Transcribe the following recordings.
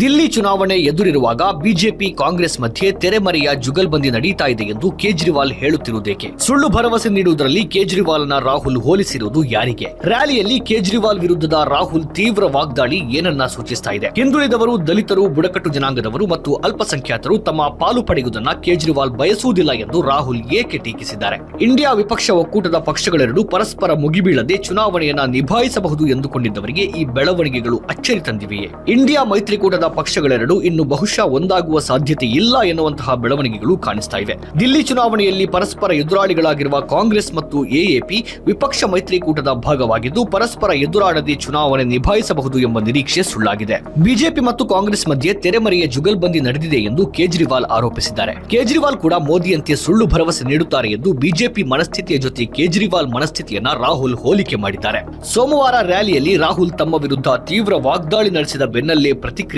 ದಿಲ್ಲಿ ಚುನಾವಣೆ ಎದುರಿರುವಾಗ ಬಿಜೆಪಿ ಕಾಂಗ್ರೆಸ್ ಮಧ್ಯೆ ತೆರೆಮರೆಯ ಜುಗಲ್ಬಂದಿ ನಡೀತಾ ಇದೆ ಎಂದು ಕೇಜ್ರಿವಾಲ್ ಹೇಳುತ್ತಿರುವುದೇಕೆ? ಸುಳ್ಳು ಭರವಸೆ ನೀಡುವುದರಲ್ಲಿ ಕೇಜ್ರಿವಾಲ್ನ ರಾಹುಲ್ ಹೋಲಿಸಿರುವುದು ಯಾರಿಗೆ? ರ್ಯಾಲಿಯಲ್ಲಿ ಕೇಜ್ರಿವಾಲ್ ವಿರುದ್ಧದ ರಾಹುಲ್ ತೀವ್ರ ವಾಗ್ದಾಳಿ ಏನನ್ನ ಸೂಚಿಸ್ತಾ ಇದೆ? ಹಿಂದುಳಿದವರು, ದಲಿತರು, ಬುಡಕಟ್ಟು ಜನಾಂಗದವರು ಮತ್ತು ಅಲ್ಪಸಂಖ್ಯಾತರು ತಮ್ಮ ಪಾಲು ಪಡೆಯುವುದನ್ನ ಕೇಜ್ರಿವಾಲ್ ಬಯಸುವುದಿಲ್ಲ ಎಂದು ರಾಹುಲ್ ಏಕೆ ಟೀಕಿಸಿದ್ದಾರೆ? ಇಂಡಿಯಾ ವಿಪಕ್ಷ ಒಕ್ಕೂಟದ ಪಕ್ಷಗಳೆರಡು ಪರಸ್ಪರ ಮುಗಿಬೀಳದೆ ಚುನಾವಣೆಯನ್ನ ನಿಭಾಯಿಸಬಹುದು ಎಂದುಕೊಂಡಿದ್ದವರಿಗೆ ಈ ಬೆಳವಣಿಗೆಗಳು ಅಚ್ಚರಿ ತಂದಿವೆಯೇ? ಇಂಡಿಯಾ ಮೈತ್ರಿಕೂಟದ ಪಕ್ಷಗಳೆರಡು ಇನ್ನು ಬಹುಶಃ ಒಂದಾಗುವ ಸಾಧ್ಯತೆ ಇಲ್ಲ ಎನ್ನುವಂತಹ ಬೆಳವಣಿಗೆಗಳು ಕಾಣಿಸ್ತಾ ಇವೆ. ದಿಲ್ಲಿ ಚುನಾವಣೆಯಲ್ಲಿ ಪರಸ್ಪರ ಎದುರಾಳಿಗಳಾಗಿರುವ ಕಾಂಗ್ರೆಸ್ ಮತ್ತು ಎಎಪಿ ವಿಪಕ್ಷ ಮೈತ್ರಿಕೂಟದ ಭಾಗವಾಗಿದ್ದು, ಪರಸ್ಪರ ಎದುರಾಡದೆ ಚುನಾವಣೆ ನಿಭಾಯಿಸಬಹುದು ಎಂಬ ನಿರೀಕ್ಷೆ ಸುಳ್ಳಾಗಿದೆ. ಬಿಜೆಪಿ ಮತ್ತು ಕಾಂಗ್ರೆಸ್ ಮಧ್ಯೆ ತೆರೆಮರೆಯ ಜುಗಲ್ಬಂದಿ ನಡೆದಿದೆ ಎಂದು ಕೇಜ್ರಿವಾಲ್ ಆರೋಪಿಸಿದ್ದಾರೆ. ಕೇಜ್ರಿವಾಲ್ ಕೂಡ ಮೋದಿಯಂತೆ ಸುಳ್ಳು ಭರವಸೆ ನೀಡುತ್ತಾರೆ ಎಂದು ಬಿಜೆಪಿ ಮನಸ್ಥಿತಿಯ ಜೊತೆ ಕೇಜ್ರಿವಾಲ್ ಮನಸ್ಥಿತಿಯನ್ನ ರಾಹುಲ್ ಹೋಲಿಕೆ ಮಾಡಿದ್ದಾರೆ. ಸೋಮವಾರ ರ್ಯಾಲಿಯಲ್ಲಿ ರಾಹುಲ್ ತಮ್ಮ ವಿರುದ್ಧ ತೀವ್ರ ವಾಗ್ದಾಳಿ ನಡೆಸಿದ ಬೆನ್ನಲ್ಲೇ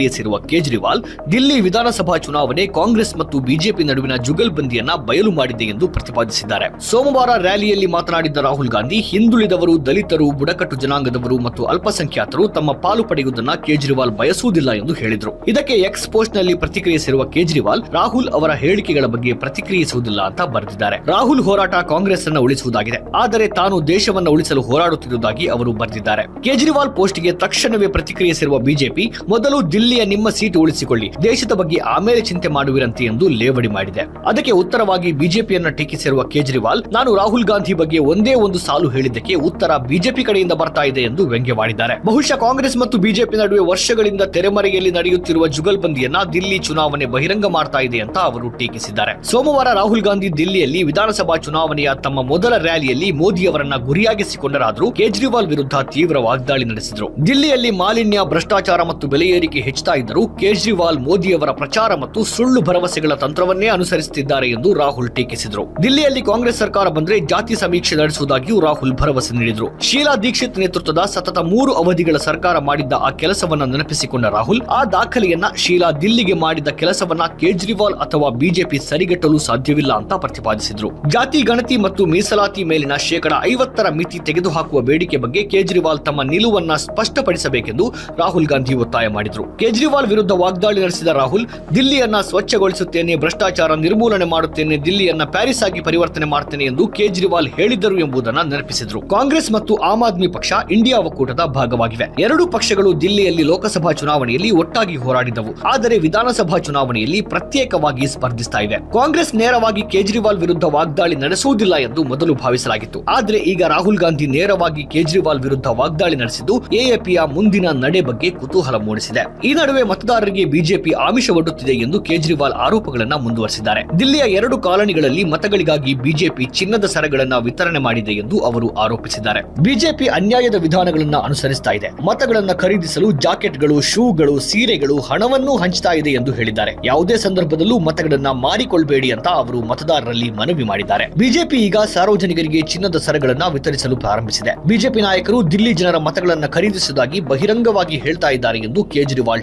ಪ್ರತಿಕ್ರಿಯಿಸಿರುವ ಕೇಜ್ರಿವಾಲ್ ದಿಲ್ಲಿ ವಿಧಾನಸಭಾ ಚುನಾವಣೆ ಕಾಂಗ್ರೆಸ್ ಮತ್ತು ಬಿಜೆಪಿ ನಡುವಿನ ಜುಗಲ್ಬಂದಿಯನ್ನ ಬಯಲು ಮಾಡಿದೆ ಎಂದು ಪ್ರತಿಪಾದಿಸಿದ್ದಾರೆ. ಸೋಮವಾರ ರ್ಯಾಲಿಯಲ್ಲಿ ಮಾತನಾಡಿದ್ದ ರಾಹುಲ್ ಗಾಂಧಿ, ಹಿಂದುಳಿದವರು ದಲಿತರು, ಬುಡಕಟ್ಟು ಜನಾಂಗದವರು ಮತ್ತು ಅಲ್ಪಸಂಖ್ಯಾತರು ತಮ್ಮ ಪಾಲು ಪಡೆಯುವುದನ್ನು ಕೇಜ್ರಿವಾಲ್ ಬಯಸುವುದಿಲ್ಲ ಎಂದು ಹೇಳಿದರು. ಇದಕ್ಕೆ ಎಕ್ಸ್ ಪೋಸ್ಟ್ನಲ್ಲಿ ಪ್ರತಿಕ್ರಿಯಿಸಿರುವ ಕೇಜ್ರಿವಾಲ್, ರಾಹುಲ್ ಅವರ ಹೇಳಿಕೆಗಳ ಬಗ್ಗೆ ಪ್ರತಿಕ್ರಿಯಿಸುವುದಿಲ್ಲ ಅಂತ ಬರೆದಿದ್ದಾರೆ. ರಾಹುಲ್ ಹೋರಾಟ ಕಾಂಗ್ರೆಸ್ ಅನ್ನು ಉಳಿಸುವುದಾಗಿದೆ. ಆದರೆ ತಾನು ದೇಶವನ್ನ ಉಳಿಸಲು ಹೋರಾಡುತ್ತಿರುವುದಾಗಿ ಅವರು ಬರೆದಿದ್ದಾರೆ. ಕೇಜ್ರಿವಾಲ್ ಪೋಸ್ಟ್ಗೆ ತಕ್ಷಣವೇ ಪ್ರತಿಕ್ರಿಯಿಸಿರುವ ಬಿಜೆಪಿ, ಮೊದಲು ನಿಮ್ಮ ಸೀಟು ಉಳಿಸಿಕೊಳ್ಳಿ. ದೇಶದ ಬಗ್ಗೆ ಆಮೇಲೆ ಚಿಂತೆ ಮಾಡುವಿರಂತೆ ಎಂದು ಲೇವಡಿ ಮಾಡಿದೆ. ಅದಕ್ಕೆ ಉತ್ತರವಾಗಿ ಬಿಜೆಪಿಯನ್ನ ಟೀಕಿಸಿರುವ ಕೇಜ್ರಿವಾಲ್, ನಾನು ರಾಹುಲ್ ಗಾಂಧಿ ಬಗ್ಗೆ ಒಂದೇ ಒಂದು ಸಾಲು ಹೇಳಿದ್ದಕ್ಕೆ ಉತ್ತರ ಬಿಜೆಪಿ ಕಡೆಯಿಂದ ಬರ್ತಾ ಇದೆ ಎಂದು ವ್ಯಂಗ್ಯವಾಡಿದ್ದಾರೆ. ಬಹುಶಃ ಕಾಂಗ್ರೆಸ್ ಮತ್ತು ಬಿಜೆಪಿ ನಡುವೆ ವರ್ಷಗಳಿಂದ ತೆರೆಮರೆಯಲ್ಲಿ ನಡೆಯುತ್ತಿರುವ ಜುಗಲ್ಬಂದಿಯನ್ನ ದಿಲ್ಲಿ ಚುನಾವಣೆ ಬಹಿರಂಗ ಮಾಡ್ತಾ ಇದೆ ಅಂತ ಅವರು ಟೀಕಿಸಿದ್ದಾರೆ. ಸೋಮವಾರ ರಾಹುಲ್ ಗಾಂಧಿ ದಿಲ್ಲಿಯಲ್ಲಿ ವಿಧಾನಸಭಾ ಚುನಾವಣೆಯ ತಮ್ಮ ಮೊದಲ ರ್ಯಾಲಿಯಲ್ಲಿ ಮೋದಿ ಅವರನ್ನ ಗುರಿಯಾಗಿಸಿಕೊಂಡರಾದರೂ ಕೇಜ್ರಿವಾಲ್ ವಿರುದ್ಧ ತೀವ್ರ ವಾಗ್ದಾಳಿ ನಡೆಸಿದರು. ದಿಲ್ಲಿಯಲ್ಲಿ ಮಾಲಿನ್ಯ, ಭ್ರಷ್ಟಾಚಾರ ಮತ್ತು ಬೆಲೆ ಏರಿಕೆ ಹೆಚ್ಚುತ್ತಾ ಇದ್ದರೂ, ಕೇಜ್ರಿವಾಲ್ ಮೋದಿಯವರ ಪ್ರಚಾರ ಮತ್ತು ಸುಳ್ಳು ಭರವಸೆಗಳ ತಂತ್ರವನ್ನೇ ಅನುಸರಿಸುತ್ತಿದ್ದಾರೆ ಎಂದು ರಾಹುಲ್ ಟೀಕಿಸಿದರು. ದಿಲ್ಲಿಯಲ್ಲಿ ಕಾಂಗ್ರೆಸ್ ಸರ್ಕಾರ ಬಂದರೆ ಜಾತಿ ಸಮೀಕ್ಷೆ ನಡೆಸುವುದಾಗಿಯೂ ರಾಹುಲ್ ಭರವಸೆ ನೀಡಿದರು. ಶೀಲಾ ದೀಕ್ಷಿತ್ ನೇತೃತ್ವದ ಸತತ ಮೂರು ಅವಧಿಗಳ ಸರ್ಕಾರ ಮಾಡಿದ್ದ ಆ ಕೆಲಸವನ್ನ ನೆನಪಿಸಿಕೊಂಡ ರಾಹುಲ್, ಆ ದಾಖಲೆಯನ್ನ ಶೀಲಾ ದಿಲ್ಲಿಗೆ ಮಾಡಿದ ಕೆಲಸವನ್ನ ಕೇಜ್ರಿವಾಲ್ ಅಥವಾ ಬಿಜೆಪಿ ಸರಿಗಟ್ಟಲು ಸಾಧ್ಯವಿಲ್ಲ ಅಂತ ಪ್ರತಿಪಾದಿಸಿದರು. ಜಾತಿ, ಗಣತಿ ಮತ್ತು ಮೀಸಲಾತಿ ಮೇಲಿನ ಶೇಕಡ ಐವತ್ತರ ಮಿತಿ ತೆಗೆದುಹಾಕುವ ಬೇಡಿಕೆ ಬಗ್ಗೆ ಕೇಜ್ರಿವಾಲ್ ತಮ್ಮ ನಿಲುವನ್ನ ಸ್ಪಷ್ಟಪಡಿಸಬೇಕೆಂದು ರಾಹುಲ್ ಗಾಂಧಿ ಒತ್ತಾಯ ಮಾಡಿದರು. ಕೇಜ್ರಿವಾಲ್ ವಿರುದ್ಧ ವಾಗ್ದಾಳಿ ನಡೆಸಿದ ರಾಹುಲ್, ದಿಲ್ಲಿಯನ್ನ ಸ್ವಚ್ಛಗೊಳಿಸುತ್ತೇನೆ, ಭ್ರಷ್ಟಾಚಾರ ನಿರ್ಮೂಲನೆ ಮಾಡುತ್ತೇನೆ, ದಿಲ್ಲಿಯನ್ನ ಪ್ಯಾರಿಸ್ ಆಗಿ ಪರಿವರ್ತನೆ ಮಾಡ್ತೇನೆ ಎಂದು ಕೇಜ್ರಿವಾಲ್ ಹೇಳಿದ್ದರು ಎಂಬುದನ್ನು ನೆನಪಿಸಿದರು. ಕಾಂಗ್ರೆಸ್ ಮತ್ತು ಆಮ್ ಆದ್ಮಿ ಪಕ್ಷ ಇಂಡಿಯಾ ಒಕ್ಕೂಟದ ಭಾಗವಾಗಿವೆ. ಎರಡೂ ಪಕ್ಷಗಳು ದಿಲ್ಲಿಯಲ್ಲಿ ಲೋಕಸಭಾ ಚುನಾವಣೆಯಲ್ಲಿ ಒಟ್ಟಾಗಿ ಹೋರಾಡಿದವು. ಆದರೆ ವಿಧಾನಸಭಾ ಚುನಾವಣೆಯಲ್ಲಿ ಪ್ರತ್ಯೇಕವಾಗಿ ಸ್ಪರ್ಧಿಸ್ತಾ ಇವೆ ಕಾಂಗ್ರೆಸ್ ನೇರವಾಗಿ ಕೇಜ್ರಿವಾಲ್ ವಿರುದ್ಧ ವಾಗ್ದಾಳಿ ನಡೆಸುವುದಿಲ್ಲ ಎಂದು ಮೊದಲು ಭಾವಿಸಲಾಗಿತ್ತು. ಆದರೆ ಈಗ ರಾಹುಲ್ ಗಾಂಧಿ ನೇರವಾಗಿ ಕೇಜ್ರಿವಾಲ್ ವಿರುದ್ಧ ವಾಗ್ದಾಳಿ ನಡೆಸಿದ್ದು ಎಎಪಿಯ ಮುಂದಿನ ನಡೆ ಬಗ್ಗೆ ಕುತೂಹಲ ಮೂಡಿಸಿದೆ. ಈ ಮತದಾರರಿಗೆ ಬಿಜೆಪಿ ಆಮಿಷ ಒಡ್ಡುತ್ತಿದೆ ಎಂದು ಕೇಜ್ರಿವಾಲ್ ಆರೋಪಗಳನ್ನ ಮುಂದುವರೆಸಿದ್ದಾರೆ. ದಿಲ್ಲಿಯ ಎರಡು ಕಾಲನಿಗಳಲ್ಲಿ ಮತಗಳಿಗಾಗಿ ಬಿಜೆಪಿ ಚಿನ್ನದ ಸರಗಳನ್ನ ವಿತರಣೆ ಮಾಡಿದೆ ಎಂದು ಅವರು ಆರೋಪಿಸಿದ್ದಾರೆ. ಬಿಜೆಪಿ ಅನ್ಯಾಯದ ವಿಧಾನಗಳನ್ನ ಅನುಸರಿಸ್ತಾ ಇದೆ. ಮತಗಳನ್ನ ಖರೀದಿಸಲು ಜಾಕೆಟ್ಗಳು, ಶೂಗಳು, ಸೀರೆಗಳು ಹಣವನ್ನೂ ಹಂಚ್ತಾ ಇದೆ ಎಂದು ಹೇಳಿದ್ದಾರೆ. ಯಾವುದೇ ಸಂದರ್ಭದಲ್ಲೂ ಮತಗಳನ್ನ ಮಾರಿಕೊಳ್ಬೇಡಿ ಅಂತ ಅವರು ಮತದಾರರಲ್ಲಿ ಮನವಿ ಮಾಡಿದ್ದಾರೆ. ಬಿಜೆಪಿ ಈಗ ಸಾರ್ವಜನಿಕರಿಗೆ ಚಿನ್ನದ ಸರಗಳನ್ನ ವಿತರಿಸಲು ಪ್ರಾರಂಭಿಸಿದೆ. ಬಿಜೆಪಿ ನಾಯಕರು ದಿಲ್ಲಿ ಜನರ ಮತಗಳನ್ನ ಖರೀದಿಸುವುದಾಗಿ ಬಹಿರಂಗವಾಗಿ ಹೇಳ್ತಾ ಇದ್ದಾರೆ ಎಂದು ಕೇಜ್ರಿವಾಲ್